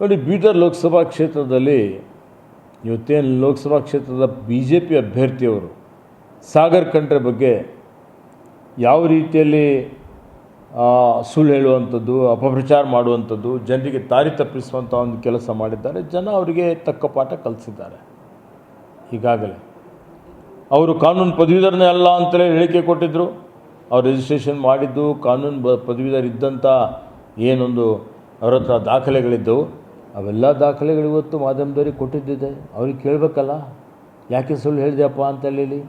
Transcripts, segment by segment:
ನೋಡಿ, ಬೀದರ್ ಲೋಕಸಭಾ ಕ್ಷೇತ್ರದಲ್ಲಿ ಇವತ್ತೇನು ಲೋಕಸಭಾ ಕ್ಷೇತ್ರದ ಬಿ ಜೆ ಪಿ ಅಭ್ಯರ್ಥಿಯವರು ಸಾಗರ್ ಕಂಡ್ರೆ ಬಗ್ಗೆ ಯಾವ ರೀತಿಯಲ್ಲಿ ಸುಳ್ಳು ಹೇಳುವಂಥದ್ದು, ಅಪಪ್ರಚಾರ ಮಾಡುವಂಥದ್ದು, ಜನರಿಗೆ ದಾರಿ ತಪ್ಪಿಸುವಂಥ ಒಂದು ಕೆಲಸ ಮಾಡಿದ್ದಾರೆ, ಜನ ಅವರಿಗೆ ತಕ್ಕ ಪಾಠ ಕಲಿಸಿದ್ದಾರೆ. ಈಗಾಗಲೇ ಅವರು ಕಾನೂನು ಪದವೀಧರನೇ ಅಲ್ಲ ಅಂತಲೇ ಹೇಳಿಕೆ ಕೊಟ್ಟಿದ್ದರು ಅವ್ರು ರಿಜಿಸ್ಟ್ರೇಷನ್ ಮಾಡಿದ್ದು, ಕಾನೂನು ಪದವೀಧರ ಇದ್ದಂಥ ಏನೊಂದು ಅವ್ರ ಹತ್ರ ದಾಖಲೆಗಳಿದ್ದವು. ಅವೆಲ್ಲ ದಾಖಲೆಗಳು ಇವತ್ತು ಮಾಧ್ಯಮದವ್ರಿಗೆ ಕೊಟ್ಟಿದ್ದಿದೆ. ಅವ್ರಿಗೆ ಕೇಳಬೇಕಲ್ಲ. ಯಾಕೆ ಸುಳ್ಳು ಹೇಳಿದೆಯಪ್ಪ ಅಂತ ಹೇಳಿ.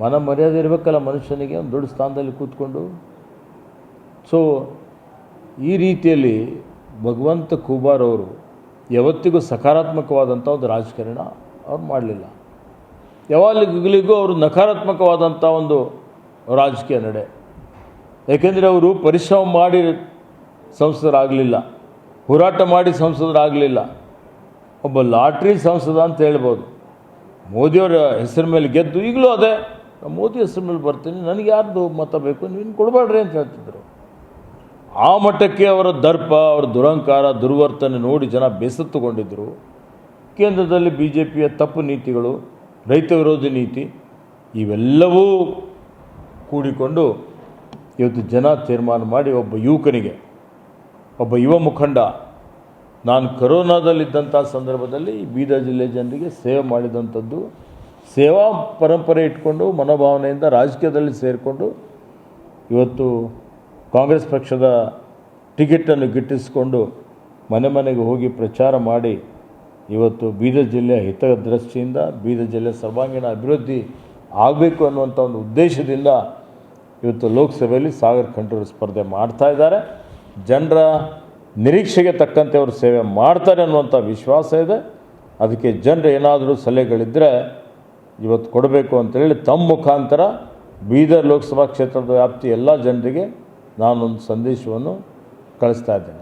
ಮನ ಮರ್ಯಾದೆ ಇರಬೇಕಲ್ಲ ಮನುಷ್ಯನಿಗೆ, ಒಂದು ದೊಡ್ಡ ಸ್ಥಾನದಲ್ಲಿ ಕೂತ್ಕೊಂಡು. ಸೊ ಈ ರೀತಿಯಲ್ಲಿ ಭಗವಂತ ಖೂಬಾರ್ ಅವರು ಯಾವತ್ತಿಗೂ ಸಕಾರಾತ್ಮಕವಾದಂಥ ಒಂದು ರಾಜಕಾರಣ ಅವ್ರು ಮಾಡಲಿಲ್ಲ. ಯಾವಾಗಲಿಗೂ ಅವರು ನಕಾರಾತ್ಮಕವಾದಂಥ ಒಂದು ರಾಜಕೀಯ ನಡೆ. ಏಕೆಂದರೆ ಅವರು ಪರಿಶ್ರಮ ಮಾಡಿ ಸಂಸದರಾಗಲಿಲ್ಲ. ಹೋರಾಟ ಮಾಡಿ ಸಂಸದರಾಗಲಿಲ್ಲ. ಒಬ್ಬ ಲಾಟ್ರಿ ಸಂಸದ ಅಂತ ಹೇಳ್ಬೋದು. ಮೋದಿಯವರ ಹೆಸರು ಮೇಲೆ ಗೆದ್ದು ಈಗಲೂ ಅದೇ ಮೋದಿ ಹೆಸರು ಮೇಲೆ ಬರ್ತೀನಿ, ನನಗೆ ಯಾರ್ದು ಮತ ಬೇಕು ನೀನು ಕೊಡಬೇಡ್ರಿ ಅಂತ ಹೇಳ್ತಿದ್ರು. ಆ ಮಟ್ಟಕ್ಕೆ ಅವರ ದರ್ಪ, ಅವರ ದುರಂಕಾರ, ದುರ್ವರ್ತನೆ ನೋಡಿ ಜನ ಬೇಸತ್ತುಕೊಂಡಿದ್ದರು ಕೇಂದ್ರದಲ್ಲಿ ಬಿ ಜೆ ಪಿಯ ತಪ್ಪು ನೀತಿಗಳು, ರೈತ ವಿರೋಧಿ ನೀತಿ, ಇವೆಲ್ಲವೂ ಕೂಡಿಕೊಂಡು ಇವತ್ತು ಜನ ತೀರ್ಮಾನ ಮಾಡಿ ಒಬ್ಬ ಯುವಕನಿಗೆ ಒಬ್ಬ ಯುವ ಮುಖಂಡ, ನಾನು ಕರೋನಾದಲ್ಲಿದ್ದಂಥ ಸಂದರ್ಭದಲ್ಲಿ ಬೀದರ್ ಜಿಲ್ಲೆ ಜನರಿಗೆ ಸೇವೆ ಮಾಡಿದಂಥದ್ದು, ಸೇವಾ ಪರಂಪರೆ ಇಟ್ಕೊಂಡು, ಮನೋಭಾವನೆಯಿಂದ ರಾಜಕೀಯದಲ್ಲಿ ಸೇರಿಕೊಂಡು, ಇವತ್ತು ಕಾಂಗ್ರೆಸ್ ಪಕ್ಷದ ಟಿಕೆಟನ್ನು ಗಿಟ್ಟಿಸಿಕೊಂಡು ಮನೆ ಮನೆಗೆ ಹೋಗಿ ಪ್ರಚಾರ ಮಾಡಿ, ಇವತ್ತು ಬೀದರ್ ಜಿಲ್ಲೆಯ ಹಿತದೃಷ್ಟಿಯಿಂದ, ಬೀದರ್ ಜಿಲ್ಲೆ ಸರ್ವಾಂಗೀಣ ಅಭಿವೃದ್ಧಿ ಆಗಬೇಕು ಅನ್ನುವಂಥ ಒಂದು ಉದ್ದೇಶದಿಂದ, ಇವತ್ತು ಲೋಕಸಭೆಯಲ್ಲಿ ಸಾಗರ್ ಕಂಠೂರು ಸ್ಪರ್ಧೆ ಮಾಡ್ತಾ ಇದ್ದಾರೆ. ಜನರ ನಿರೀಕ್ಷೆಗೆ ತಕ್ಕಂತೆ ಅವರು ಸೇವೆ ಮಾಡ್ತಾರೆ ಅನ್ನುವಂಥ ವಿಶ್ವಾಸ ಇದೆ. ಅದಕ್ಕೆ ಜನರು ಏನಾದರೂ ಸಲಹೆಗಳಿದ್ದರೆ ಇವತ್ತು ಕೊಡಬೇಕು ಅಂತೇಳಿ ತಮ್ಮ ಮುಖಾಂತರ ಬೀದರ್ ಲೋಕಸಭಾ ಕ್ಷೇತ್ರದ ವ್ಯಾಪ್ತಿ ಎಲ್ಲ ಜನರಿಗೆ ನಾನೊಂದು ಸಂದೇಶವನ್ನು ಕಳಿಸ್ತಾ ಇದ್ದೇನೆ.